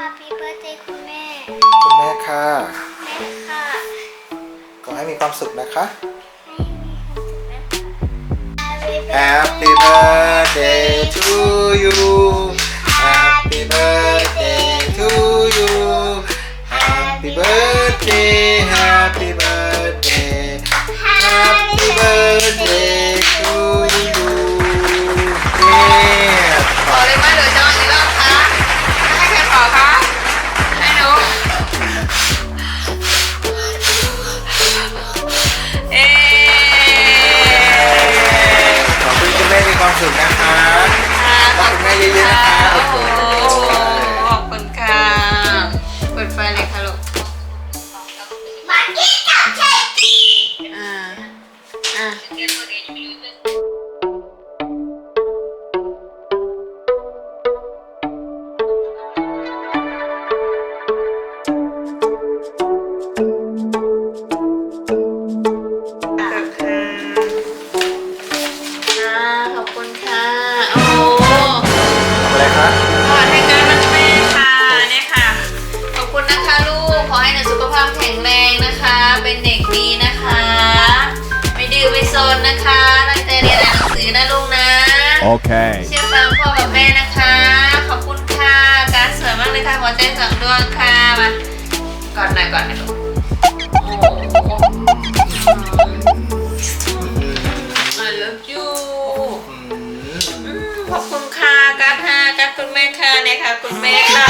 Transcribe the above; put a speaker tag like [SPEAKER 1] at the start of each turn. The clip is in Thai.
[SPEAKER 1] Happy birthday คุณแม่
[SPEAKER 2] คุณแม่ค่ะ
[SPEAKER 1] แม่ค่ะ
[SPEAKER 2] ขอให้มีความสุขนะคะ
[SPEAKER 1] ให้มีความสุขนะคะ
[SPEAKER 2] Happy birthday to you เย
[SPEAKER 3] อะ
[SPEAKER 2] ๆนะคะ
[SPEAKER 3] โอ้โหขอบคุณค่ะเปิดไฟเลยค่ะลูก
[SPEAKER 1] มากินกับเค้ก
[SPEAKER 3] อ่าอ่าอ่าขอบคุณค่ะโอ้โห
[SPEAKER 2] ทำ อะไรคะ
[SPEAKER 3] ขอให้การมันแม่ค่ะเนี่ยค่ะ ขอบคุณนะคะลูก ขอให้หนูสุขภาพแข็งแรงนะคะ เป็นเด็กดีนะคะ ไม่ดื้อไม่ซนนะคะตั้งใจเรียนอ่านหนังสือนะลูกนะ
[SPEAKER 4] Okay.
[SPEAKER 3] เชื่อฟังพ่อกับแม่นะคะ ขอบคุณค่ะ การดสวยมากเลยค่ะหัวใจสองดวงค่ะ มากอดหน่อยก่อนหน่อยลูก ค่ะ